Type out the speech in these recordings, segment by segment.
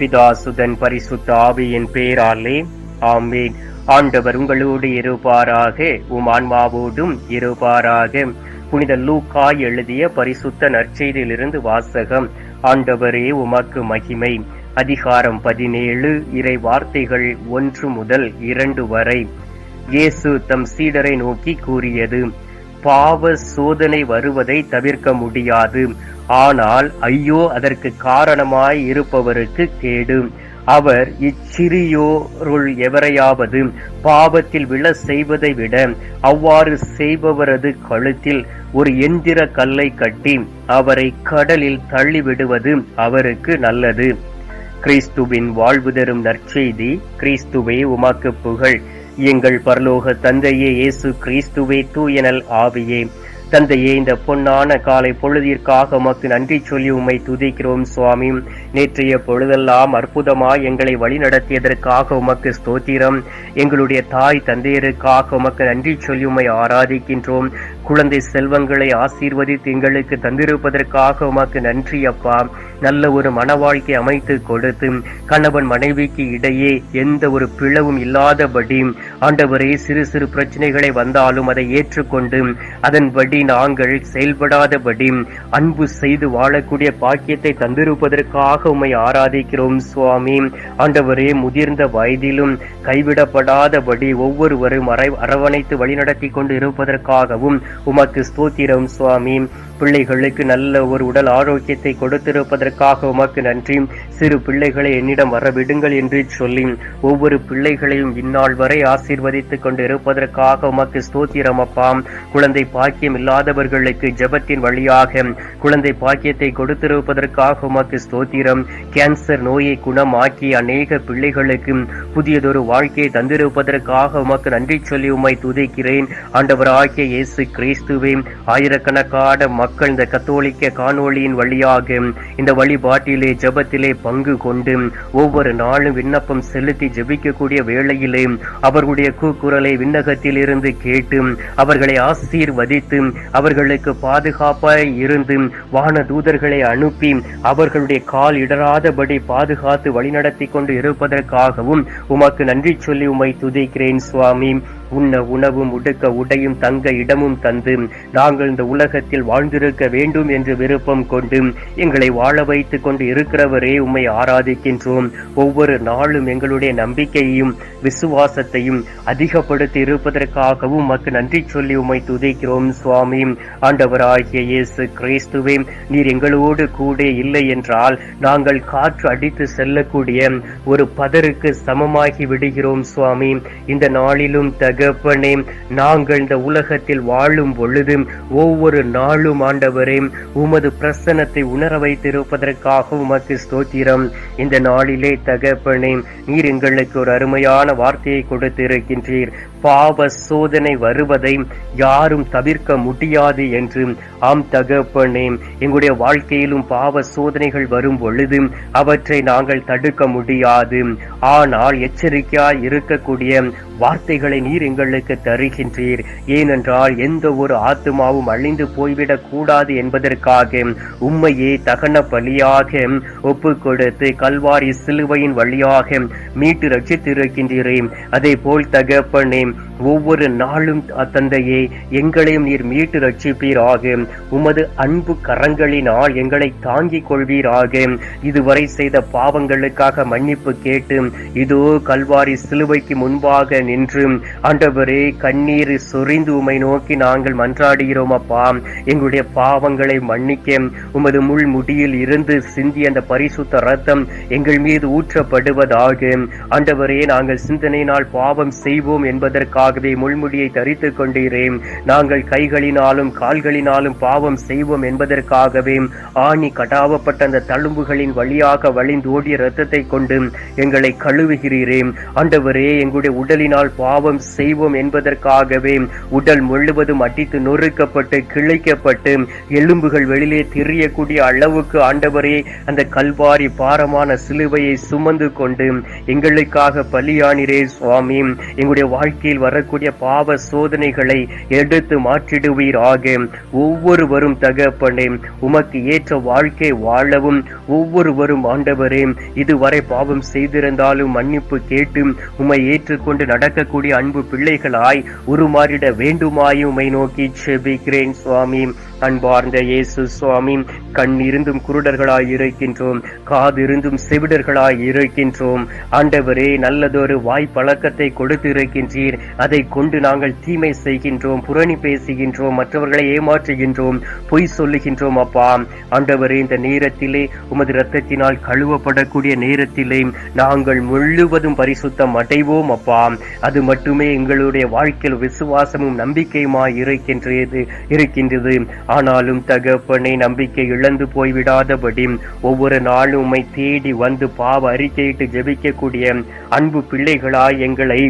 பிதாசுதன் பரிசுத்த ஆவியின் பேராலே ஆமீன். ஆண்டவர் உங்களோடு இருப்பாராக உம் ஆன்மாவோடும் இருப்பாராக. புனித லூக்கா எழுதிய பரிசுத்த நற்செய்தியிலிருந்து வாசகம் ஆண்டவரே உமக்கு மகிமை. அதிகாரம் பதினேழு இறை வார்த்தைகள் ஒன்று முதல் இரண்டு வரை. இயேசு தம் சீடரை நோக்கி கூறியது பாவ சோதனை வருவதை தவிர்க்க முடியாது. ஆனால் ஐயோ அதற்கு காரணமாய் இருப்பவருக்கு கேடு. அவர் இச்சிறியோருள் எவரையாவது பாவத்தில் விழ செய்வதை விட அவ்வாறு செய்பவரது கழுத்தில் ஒரு எந்திர கல்லை கட்டி அவரை கடலில் தள்ளிவிடுவது அவருக்கு நல்லது. கிறிஸ்துவின் வாழ்வு தரும் நற்செய்தி கிறிஸ்துவே உமாக்கு புகழ். எங்கள் பரலோக தந்தையே இயேசு கிறிஸ்துவே தூயனல் ஆவியே. தந்தையே இந்த பொன்னான காலை பொழுதிற்காக உமக்கு நன்றி சொல்லி உம்மை துதிக்கிறோம் சுவாமி. நேற்றைய பொழுதெல்லாம் அற்புதமாய் எங்களை வழிநடத்தியதற்காக உமக்கு ஸ்தோத்திரம். எங்களுடைய தாய் தந்தையருக்காக உமக்கு நன்றி சொல்லி உம்மை ஆராதிக்கின்றோம். குழந்தை செல்வங்களை ஆசீர்வதித்து எங்களுக்கு தந்திருப்பதற்காக உமக்கு நன்றி அப்பா. நல்ல ஒரு மன வாழ்க்கை அமைத்து கொடுத்து கணவன் மனைவிக்கு இடையே எந்த ஒரு பிளவும் இல்லாதபடி ஆண்டவரே சிறு சிறு பிரச்சனைகளை வந்தாலும் அதை ஏற்றுக்கொண்டு அதன்படி நாங்கள் செயல்படாதபடி அன்பு செய்து வாழக்கூடிய பாக்கியத்தை தந்திருப்பதற்காக உம்மை ஆராதிக்கிறோம் சுவாமி. ஆண்டவரே முதிர்ந்த வயதிலும் கைவிடப்படாதபடி ஒவ்வொருவரும் அரவணைத்து வழிநடத்தி கொண்டு இருப்பதற்காகவும் உமக்கு ஸ்தோத்திரம் சுவாமி. பிள்ளைகளுக்கு நல்ல ஒரு உடல் ஆரோக்கியத்தை கொடுத்திருப்பதற்காக உமக்கு நன்றி. சிறு பிள்ளைகளை என்னிடம் வரவிடுங்கள் என்று சொல்லி ஒவ்வொரு பிள்ளைகளையும் இந்நாள் வரை ஆசீர்வதித்துக் கொண்டு இருப்பதற்காக உமக்கு ஸ்தோத்திரம் அப்பா. குழந்தை பாக்கியம் இல்லாதவர்களுக்கு ஜபத்தின் வழியாக குழந்தை பாக்கியத்தை கொடுத்திருப்பதற்காக உமக்கு ஸ்தோத்திரம். கேன்சர் நோயை குணமாக்கி அநேக பிள்ளைகளுக்கு புதியதொரு வாழ்க்கையை தந்திருப்பதற்காக உமக்கு நன்றி சொல்லி உம்மை துதிக்கிறேன். ஆண்டவராகிய இயேசு கிறிஸ்துவே ஆயிரக்கணக்கான மக்கள் இந்த கத்தோலிக்க காணொளியின் வழியாக இந்த வழிபாட்டிலே ஜெபத்திலே பங்கு கொண்டு ஒவ்வொரு நாளும் விண்ணப்பம் செலுத்தி ஜெபிக்கக்கூடிய வேளையிலே அவர்களுடைய கூக்குரலை விண்ணகத்தில் இருந்து கேட்டு அவர்களை ஆசீர்வதித்து அவர்களுக்கு பாதுகாப்பாய் இருந்து வான தூதர்களை அனுப்பி அவர்களுடைய கால் இடராதபடி பாதுகாத்து வழிநடத்தி கொண்டு இருப்பதற்காகவும் உமக்கு நன்றி சொல்லி உம்மை துதிக்கிறேன் சுவாமி. உண்ண உணவும் உடுக்க உடையும் தங்க இடமும் தந்து நாங்கள் இந்த உலகத்தில் வாழ்ந்திருக்க வேண்டும் என்று விருப்பம் கொண்டு எங்களை வாழ வைத்துக் கொண்டு இருக்கிறவரே உம்மை ஆராதிக்கின்றோம். ஒவ்வொரு நாளும் எங்களுடைய நம்பிக்கையையும் விசுவாசத்தையும் அதிகப்படுத்தி இருப்பதற்காகவும் உமக்கு நன்றி சொல்லி உம்மை துதிக்கிறோம் சுவாமி. ஆண்டவராகிய இயேசு கிறிஸ்துவே நீர் எங்களோடு கூட இல்லை என்றால் நாங்கள் காற்று அடித்து செல்லக்கூடிய ஒரு பதருக்கு சமமாகி விடுகிறோம் சுவாமி. இந்த நாளிலும் தகப்பனே நாங்கள் இந்த உலகத்தில் வாழும் பொழுது ஒவ்வொரு நாளும் ஆண்டவரே உமது பிரசன்னத்தை உணர வைத்திருப்பதற்காக உமக்கு ஸ்தோத்திரம். இந்த நாளிலே தகப்பனே நீர் எங்களுக்கு ஒரு அருமையான வார்த்தையை கொடுத்திருக்கின்றீர். பாவ சோதனை வருவதை யாரும் தவிர்க்க முடியாது என்று. ஆம் தகப்பனே எங்களுடைய வாழ்க்கையிலும் பாவ சோதனைகள் வரும் பொழுது அவற்றை நாங்கள் தடுக்க முடியாது. ஆனால் எச்சரிக்கையாய் இருக்கக்கூடிய வார்த்தைகளை நீர் எங்களுக்கு தருகின்றீர். ஏனென்றால் எந்த ஒரு ஆத்மாவும் அழிந்து போய்விடக் கூடாது என்பதற்காக உண்மையே தகன பலியாக ஒப்பு கொடுத்து கல்வாரி சிலுவையின் வழியாக மீட்டு ரட்சித்திருக்கின்றீரே. அதே போல் தகப்பனே ஒவ்வொரு நாளும் தந்தையே எங்களையும் நீர் மீட்டு ரட்சிப்பீராக. உமது அன்பு கரங்களினால் எங்களை தாங்கிக் கொள்வீராக. இதுவரை செய்த பாவங்களுக்காக மன்னிப்பு கேட்டு இதோ கல்வாரி சிலுவைக்கு முன்பாக நின்று அன்று ஆண்டவரே கண்ணீர் சொரிந்து உமை நோக்கி நாங்கள் மன்றாடுகிறோம் அப்பா எங்களுடைய பாவங்களை மன்னிக்க உமது முள் முடியில் இருந்து சிந்தி அந்த பரிசுத்த ரத்தம் எங்கள் மீது ஊற்றப்படுவதாக. ஆண்டவரே நாங்கள் சிந்தனையினால் பாவம் செய்வோம் என்பதற்காகவே முள்முடியை தரித்துக் கொண்டீரேன் நாங்கள் கைகளினாலும் கால்களினாலும் பாவம் செய்வோம் என்பதற்காகவே ஆணி கடாவப்பட்ட அந்த தழும்புகளின் வழியாக வழிந்தோடிய இரத்தத்தை கொண்டு எங்களை கழுவுகிறீரேன் ஆண்டவரே எங்களுடைய உடலினால் பாவம் செய்வோம் என்பதற்காகவே உடல் முழுவதும் அடித்து நொறுக்கப்பட்டு கிளைக்கப்பட்டு எலும்புகள் வெளியிலே தெரியக்கூடிய அளவுக்கு ஆண்டவரே அந்த கல்வாரி பாரமான சிலுவையை சுமந்து கொண்டு எங்களுக்காக பலியானிரே சுவாமி. எங்களுடைய வாழ்க்கையில் வரக்கூடிய பாவ சோதனைகளை எடுத்து மாற்றிடுவீராக. ஒவ்வொருவரும் தகப்பனே உமக்கு ஏற்ற வாழ்க்கை வாழவும் ஒவ்வொருவரும் ஆண்டவரே. இதுவரை பாவம் செய்திருந்தாலும் மன்னிப்பு கேட்டு உம்மை ஏற்றுக்கொண்டு நடக்கக்கூடிய அன்பு பிள்ளைகளாய் உருமாறிட வேண்டுமாய் உம்மை நோக்கி செபிக்கிறேன் சுவாமி. அன்பார்ந்த இயேசு சுவாமி கண் இருந்தும் குருடர்களாய் இருக்கின்றோம் காதிருந்தும் செவிடர்களாய் இருக்கின்றோம். ஆண்டவரே நல்லதொரு வாய் பழக்கத்தை கொடுத்து இருக்கின்றீர் அதை கொண்டு நாங்கள் தீமை செய்கின்றோம் புரணி பேசுகின்றோம் மற்றவர்களை ஏமாற்றுகின்றோம் பொய் சொல்லுகின்றோம் அப்பா. ஆண்டவரே இந்த நேரத்திலே உமது இரத்தத்தினால் கழுவப்படக்கூடிய நேரத்திலே நாங்கள் முழுவதும் பரிசுத்தம் அடைவோம் அப்பா. அது மட்டுமே எங்களுடைய வாழ்க்கையில் விசுவாசமும் நம்பிக்கையுமாய் இருக்கின்றது இருக்கின்றது. ஆனாலும் தகப்பனை நம்பிக்கை இழந்து போய்விடாதபடி ஒவ்வொரு நாளும் உம்மை தேடி வந்து பாவ அறிக்கையிட்டு ஜெபிக்கக்கூடிய அன்பு பிள்ளைகளாய் எங்களை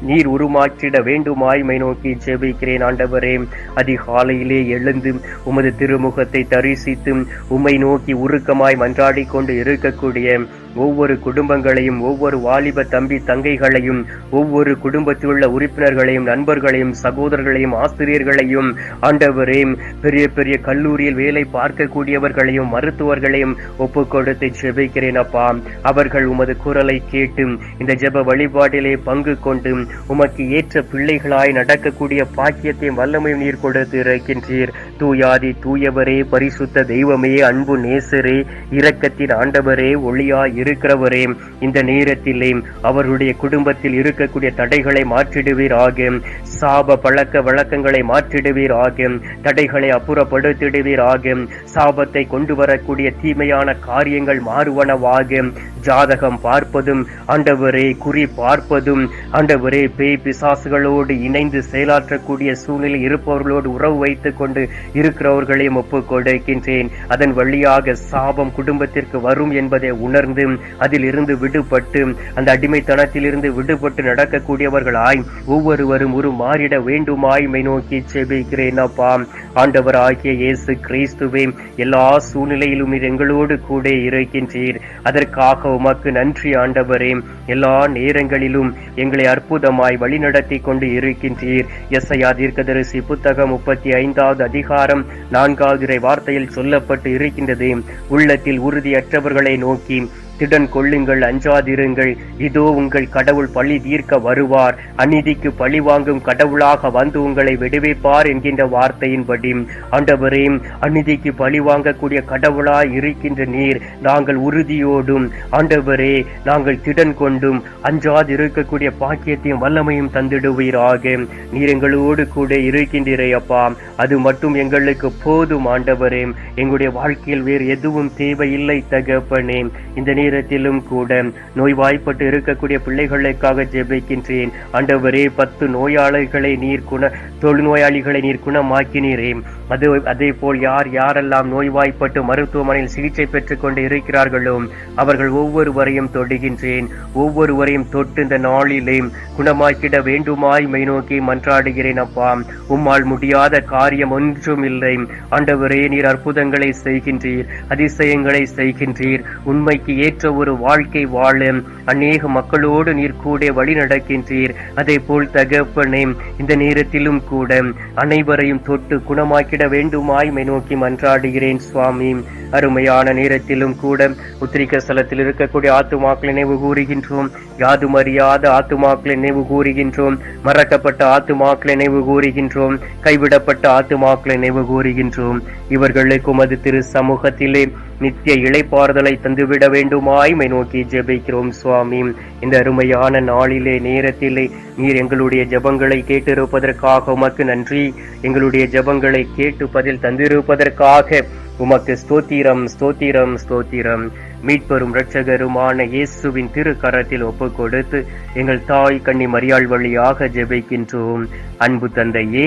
நீர் உருமாற்றிட வேண்டுமாய்மை நோக்கி ஜெபிக்கிறேன் ஆண்டவரே. அதிகாலையிலே எழுந்து உமது திருமுகத்தை தரிசித்து உம்மை நோக்கி உருக்கமாய் மன்றாடி கொண்டு இருக்கக்கூடிய ஒவ்வொரு குடும்பங்களையும் ஒவ்வொரு வாலிப தம்பி தங்கைகளையும் ஒவ்வொரு குடும்பத்தில் உள்ள உறுப்பினர்களையும் நண்பர்களையும் சகோதரர்களையும் ஆசிரியர்களையும் ஆண்டவரே பெரிய பெரிய கல்லூரியில் வேலை பார்க்கக்கூடியவர்களையும் மருத்துவர்களையும் ஒப்பு கொடுத்து ஜெபிக்கிறேன் அப்பா. அவர்கள் உமது குரலை கேட்டு இந்த ஜெப வழிபாட்டிலே பங்கு கொண்டு உமக்கு ஏற்ற பிள்ளைகளாய் நடக்கக்கூடிய பாக்கியத்தையும் வல்லமையும் நீர் கொடுத்து இருக்கின்றீர். தூயாதி தூயவரே பரிசுத்த தெய்வமே அன்பு நேசரே இரக்கத்தின் ஆண்டவரே ஒளியா இருக்கிறவரே இந்த நேரத்திலே அவர்களுடைய குடும்பத்தில் இருக்கக்கூடிய தடைகளை மாற்றிடுவீர் ஆகும் சாப பழக்க வழக்கங்களை மாற்றிடுவீர் ஆகும் தடைகளை அப்புறப்படுத்திடுவீர் ஆகும் சாபத்தை கொண்டு வரக்கூடிய தீமையான காரியங்கள் மாறுவனவாகும் ஜாதகம் பார்ப்பதும் ஆண்டவரே குறி பார்ப்பதும் ஆண்டவரே பேய் பிசாசுகளோடு இணைந்து செயலாற்றக்கூடிய சூழ்நிலை இருப்பவர்களோடு உறவு வைத்துக் கொண்டு இருக்கிறவர்களையும் ஒப்புக் கொடுக்கின்றேன் அதன் வழியாக சாபம் குடும்பத்திற்கு வரும் என்பதை உணர்ந்து அதில் இருந்து விடுபட்டு அந்த அடிமைத்தனத்திலிருந்து விடுபட்டு நடக்கக்கூடியவர்களாய் ஒவ்வொருவரும் ஒரு மாறிட வேண்டுமாய் மை நோக்கி செபிக்கிறேன் அப்பா. ஆண்டவர் ஆகிய இயேசு கிறிஸ்துவே எல்லா சூழ்நிலையிலும் எங்களோடு கூட இருக்கின்றீர். அதற்காக உமக்கு நன்றி ஆண்டவரே. எல்லா நேரங்களிலும் எங்களை அற்புதமாய் வழிநடத்தி கொண்டு இருக்கின்றீர். எஸ்ஐயா தீர்க்கதரிசி புத்தகம் முப்பத்தி ஐந்தாவது அதிகாரம் நான்காவது வார்த்தையில் சொல்லப்பட்டு இருக்கின்றது. உள்ளத்தில் உறுதியற்றவர்களை நோக்கி திடன் கொள்ளுங்கள் அஞ்சாதிருங்கள். இதோ உங்கள் கடவுள் பழி தீர்க்க வருவார். அநீதிக்கு பழி வாங்கும் கடவுளாக வந்து உங்களை விடுவிப்பார் என்கின்ற வார்த்தையின்படி. ஆண்டவரே அநீதிக்கு பழி வாங்கக்கூடிய கடவுளாய் இருக்கின்ற நீர் நாங்கள் உறுதியோடும். ஆண்டவரே நாங்கள் திடன் கொண்டும் அஞ்சாது இருக்கக்கூடிய பாக்கியத்தையும் வல்லமையும் தந்திடுவீராக. நீர் எங்களோடு கூட இருக்கின்றீரையப்பா அது மட்டும் எங்களுக்கு போதும் ஆண்டவரே. எங்களுடைய வாழ்க்கையில் வேறு எதுவும் தேவையில்லை தகப்பனே. இந்த நேரத்திலும் கூட நோய்வாய்ப்பட்டு இருக்கக்கூடிய பிள்ளைகளுக்காக ஜெபிக்கின்றேன். ஆண்டவரே பத்து நோயாளிகளை நீர் குண தொழுநோயாளிகளை நீர் குணமாக்கினீரே. அது அதே போல் யார் யாரெல்லாம் நோய்வாய்ப்பட்டு மருத்துவமனையில் சிகிச்சை பெற்றுக் கொண்டு இருக்கிறார்களோ அவர்கள் ஒவ்வொருவரையும் தொடுகின்றேன். ஒவ்வொருவரையும் தொட்டு இந்த நாளிலே குணமாக்கிட வேண்டுமாய் மை நோக்கி மன்றாடுகிறேன் அப்பா. உம்மால் முடியாத காரியம் ஒன்றும் இல்லை. ஆண்டவரே நீர் அற்புதங்களை செய்கின்றீர் அதிசயங்களை செய்கின்றீர். உண்மைக்கு ஏற்ற ஒரு வாழ்க்கை வாழ அநேக மக்களோடு நீர் கூட வழி நடக்கின்றீர். அதே போல் தகப்பனே இந்த நேரத்திலும் கூட அனைவரையும் தொட்டு குணமாக்கிட வேண்டுமாய் மை நோக்கி மன்றாடுகிறேன் சுவாமி. அருமையான நேரத்திலும் கூட உத்திரிக்க ஸ்தலத்தில் இருக்கக்கூடிய ஆத்துமாக்களை நினைவு கூறுகின்றோம். யாதும் அறியாத ஆத்துமாக்களை நினைவு கூறுகின்றோம். மறக்கப்பட்ட ஆத்துமாக்களை நினைவு கூறுகின்றோம். கைவிடப்பட்ட ஆத்துமாக்களை நினைவு கூறுகின்றோம். இவர்களுக்கும் அது திரு சமூகத்திலே நித்திய இழைப்பாறுதலை தந்துவிட வேண்டுமாய் மை நோக்கி ஜெபிக்கிறோம் சுவாமி. இந்த அருமையான நாளிலே நேரத்திலே நீர் எங்களுடைய ஜெபங்களை கேட்டிருப்பதற்காக உமக்கு நன்றி. எங்களுடைய ஜெபங்களை கேட்டு பதில் தந்திருப்பதற்காக உமக்கு ஸ்தோத்திரம் ஸ்தோத்திரம் ஸ்தோத்திரம். மீட்பெரும் இரட்சகருமான இயேசுவின் திருக்கரத்தில் ஒப்பு கொடுத்து எங்கள் தாய் கண்ணி மரியாள் வழியாக ஜெபிக்கின்றோம். அன்பு தந்தையே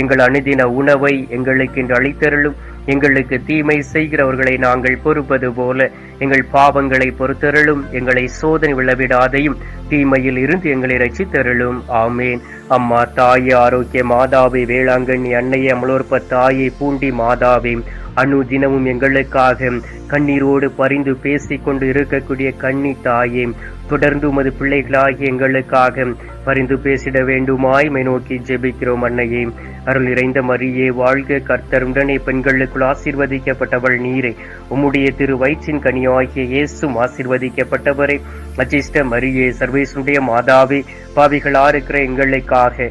எங்கள் அனுதின உணவை எங்களுக்கு இன்று அளித்தருளும். எங்களுக்கு தீமை செய்கிறவர்களை நாங்கள் பொறுப்பது போல எங்கள் பாவங்களை பொறுத்தருளும். எங்களை சோதனை விழவிடாதையும் தீமையில் இருந்து எங்களை ரசித்தருளும் ஆமேன். அம்மா தாயே ஆரோக்கிய மாதாவே வேளாங்கண்ணி அன்னையே அமலோற்ப தாயே பூண்டி மாதாவே அணு தினமும் எங்களுக்காக கண்ணீரோடு பரிந்து பேசிக்கொண்டு இருக்கக்கூடிய கண்ணி தாயே தொடர்ந்து உமது பிள்ளைகளாகி எங்களுக்காக பரிந்து பேசிட வேண்டுமாய் மை நோக்கி ஜெபிக்கிறோம் அன்னையே. அருள் நிறைந்த மரியே வாழ்க கர்த்தர். உடனே பெண்களுக்குள் ஆசீர்வதிக்கப்பட்டவள் நீரே. உம்முடைய திரு வயிற்றின் கனியாகிய இயேசும் ஆசீர்வதிக்கப்பட்டவரே. அஜிஷ்ட மரியே சர்வேசுடைய மாதாவே பாவிகளா இருக்கிற எங்களுக்காக